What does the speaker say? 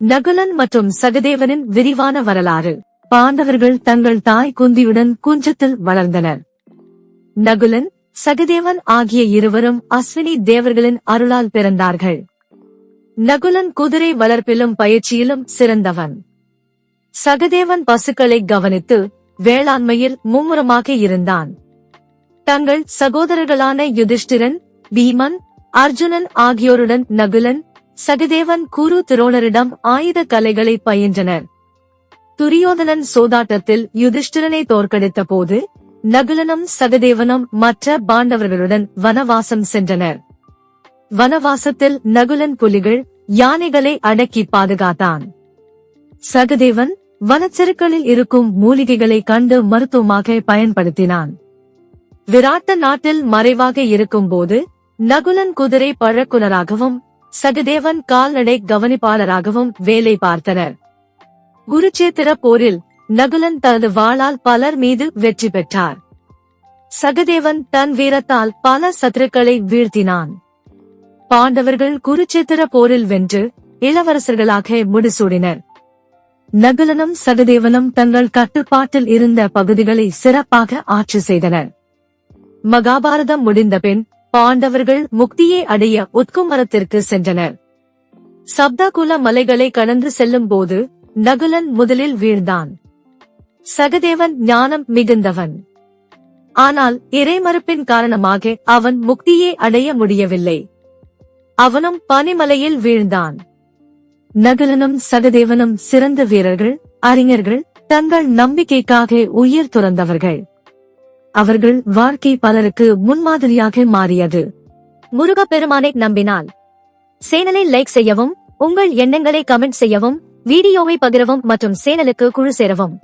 நகுலன் மற்றும் சகதேவனின் விரிவான வரலாறு. பாண்டவர்கள் தங்கள் தாய் குந்தியுடன் குஞ்சத்தில் வளர்ந்தனர். நகுலன் சகதேவன் ஆகிய இருவரும் அஸ்வினி தேவர்களின் அருளால் பிறந்தார்கள். நகுலன் குதிரை வளர்ப்பிலும் பயிற்சியிலும் சிறந்தவன். சகதேவன் பசுக்களை கவனித்து வேளாண்மையில் மும்முரமாக இருந்தான். தங்கள் சகோதரர்களான யுதிஷ்டிரன் பீமன் அர்ஜுனன் ஆகியோருடன் நகுலன் சகதேவன் குரு திரோணரிடம் ஆயுத கலைகளை பயின்றனர். துரியோதனன் சோதாட்டத்தில் யுதிஷ்டிரனை தோற்கடித்த போது நகுலனும் சகதேவனும் மற்ற பாண்டவர்களுடன் வனவாசம் சென்றனர். வனவாசத்தில் நகுலன் புலிகள் யானைகளை அடக்கி பாதுகாத்தான். சகதேவன் வனச்செருக்களில் இருக்கும் மூலிகைகளை கண்டு மருத்துவமாக பயன்படுத்தினான். விராட்ட நாட்டில் மறைவாக இருக்கும்போது நகுலன் குதிரை பழக்குனராகவும் சகதேவன் கால்நடை கவனிப்பாளராகவும் வேலை பார்த்தனர். குருச்சேத்திர போரில் நகுலன் தனது வாளால் பலர் மீது வெற்றி பெற்றார். சகதேவன் தன் வீரத்தால் பல சத்துருக்களை வீழ்த்தினான். பாண்டவர்கள் குருச்சேத்திர போரில் வென்று இளவரசர்களாக முடிசூடினர். நகுலனும் சகதேவனும் தங்கள் கட்டுப்பாட்டில் இருந்த பகுதிகளை சிறப்பாக ஆட்சி செய்தனர். மகாபாரதம் முடிந்தபின் பாண்டவர்கள் முக்தியை அடைய உத்குமரத்திற்கு சென்றனர். சப்தகுல மலைகளை கடந்து செல்லும் போது நகுலன் முதலில் வீழ்ந்தான். சகதேவன் ஞானம் மிகுந்தவன். ஆனால் இறைமறுப்பின் காரணமாக அவன் முக்தியை அடைய முடியவில்லை. அவனும் பனிமலையில் வீழ்ந்தான். நகுலனும் சகதேவனும் சிறந்த வீரர்கள் அறிஞர்கள் தங்கள் நம்பிக்கைக்காக உயிர் துறந்தவர்கள். அவர்கள் வாழ்க்கை பலருக்கு முன்மாதிரியாக மாறியது. முருகப்பெருமானை நம்பினால். சேனலை லைக் செய்யவும் உங்கள் எண்ணங்களை கமெண்ட் செய்யவும் வீடியோவை பகிரவும் மற்றும் சேனலுக்கு குழு சேரவும்.